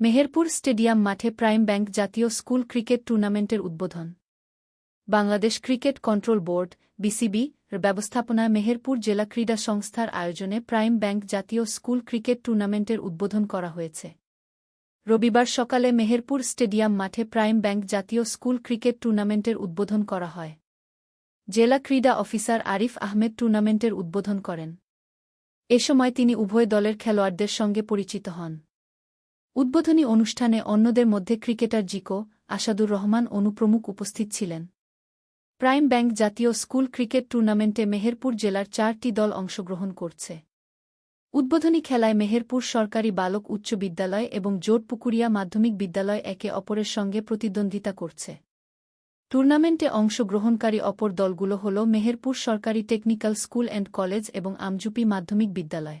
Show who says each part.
Speaker 1: Meherpur stadium মাঠে prime bank জাতীয় school cricket টুর্নামেন্টের উদ্বোধন। Bangladesh Cricket Control Board, BCB, এর ব্যবস্থাপনায় মেহেরপুর জেলা ক্রীড়া সংস্থার আয়োজনে প্রাইম ব্যাংক জাতীয় স্কুল ক্রিকেট টুর্নামেন্টের উদ্বোধন করা হয়েছে। রবিবার সকালে মেহেরপুর স্টেডিয়াম মাঠে প্রাইম ব্যাংক জাতীয় স্কুল ক্রিকেট টুর্নামেন্টের উদ্বোধন করা হয়। জেলা ক্রীড়া অফিসার আরিফ আহমেদ টুর্নামেন্টের উদ্বোধন করেন। এ সময় তিনি উভয় দলের খেলোয়াড়দের সঙ্গে পরিচিত হন। উদ্বোধনী অনুষ্ঠানে অন্যদের মধ্যে ক্রিকেটার জিকো, আসাদুর রহমান অনুপ্রমুখ উপস্থিত ছিলেন। প্রাইম ব্যাংক জাতীয় স্কুল ক্রিকেট টুর্নামেন্টে মেহেরপুর জেলার চারটি দল অংশগ্রহণ করছে। উদ্বোধনী খেলায় মেহেরপুর সরকারি বালক উচ্চ বিদ্যালয় এবং জোটপুকুরিয়া মাধ্যমিক বিদ্যালয় একে অপরের সঙ্গে প্রতিদ্বন্দ্বিতা করছে। টুর্নামেন্টে অংশগ্রহণকারী অপর দলগুলো হল মেহেরপুর সরকারি টেকনিক্যাল স্কুল অ্যান্ড কলেজ এবং আমজুপি মাধ্যমিক বিদ্যালয়।